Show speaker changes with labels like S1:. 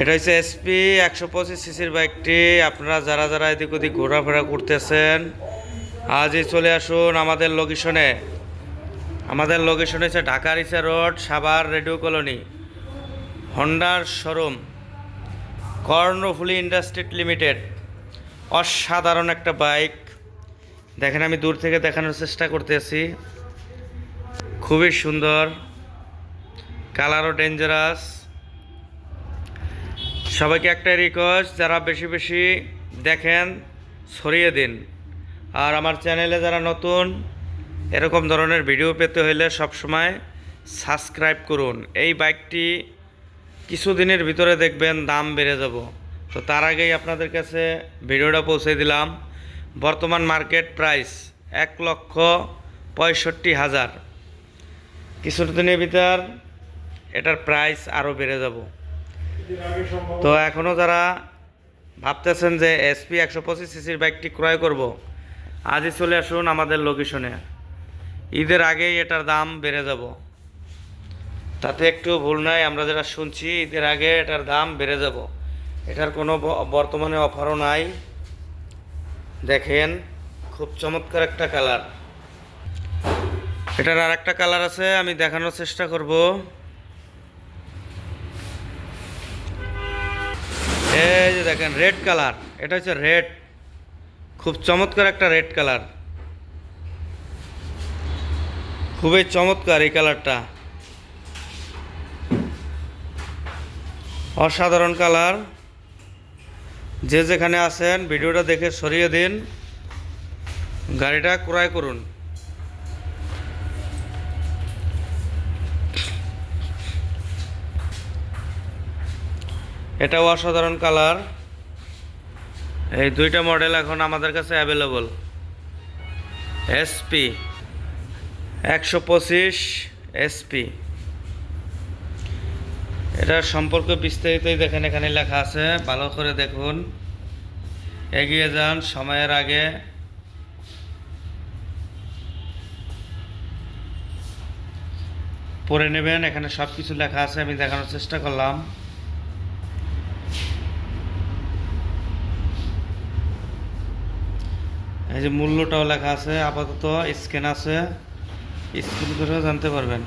S1: এটা হচ্ছে এসপি একশো পঁচিশ সিসির বাইকটি। আপনারা যারা যারা এদিক ওদিক ঘোরাফেরা করতেছেন, আজই চলে আসুন আমাদের লোকেশনে আমাদের লোকেশন হচ্ছে ঢাকা রিসা রোড, সাভার রেডিও কলোনি, হন্ডার শোরুম, কর্ণফুলি ইন্ডাস্ট্রিট লিমিটেড। অসাধারণ একটা বাইক। দেখেন, আমি দূর থেকে দেখানোর চেষ্টা করতেছি। খুবই সুন্দর। কালারও ডেঞ্জারাস সবাইকে একটা রিকোয়েস্ট যারা বেশি বেশি দেখেন, ছড়িয়ে দিন। আর আমার চ্যানেলে যারা নতুন, এরকম ধরনের ভিডিও পেতে হলে সবসময় সাবস্ক্রাইব করুন। এই বাইকটি কিছুদিনের ভিতরে দেখবেন দাম বেড়ে যাব। তো তার আগেই আপনাদের কাছে ভিডিওটা পৌঁছে দিলাম। বর্তমান মার্কেট প্রাইস এক লক্ষ পঁয়ষট্টি হাজার। কিছুদিনের ভিতর এটার প্রাইস আরও বেড়ে যাব। তো এখনও যারা ভাবতেছেন যে এসপি একশো পঁচিশ সিসির বাইকটি ক্রয় করব, আজই চলে আসুন আমাদের লোকেশনে। ঈদের আগেই এটার দাম বেড়ে যাব। তাতে একটু ভুল নাই, আমরা যেটা শুনছি, ঈদের আগে এটার দাম বেড়ে যাব। এটার কোনো বর্তমানে অফারও নাই। দেখেন, খুব চমৎকার একটা কালার। এটার আর একটা কালার আছে, আমি দেখানোর চেষ্টা করব। দেখেন রেড কালার এটা হচ্ছে রেড খুব চমৎকার একটা রেড কালার খুবই চমৎকার এই কালারটা অসাধারণ কালার যে যেখানে আছেন, ভিডিওটা দেখে সরিয়ে দিন। গাড়িটা ক্রয় করুন। এটাও অসাধারণ কালার। এই দুইটা মডেল এখন আমাদের কাছে অ্যাভেলেবল এসপি একশো পঁচিশ এসপি এটার সম্পর্কে বিস্তারিতই দেখেন, এখানে লেখা আছে। ভালো করে দেখুন। এগিয়ে যান, সময়ের আগে। পড়ে নেবেন, এখানে সব কিছু লেখা আছে, আমি দেখানোর চেষ্টা করলাম। এই যে মূল্যটাও লেখা আছে আপাতত স্ক্যান আছে। স্ক্যান করেও জানতে পারবেন।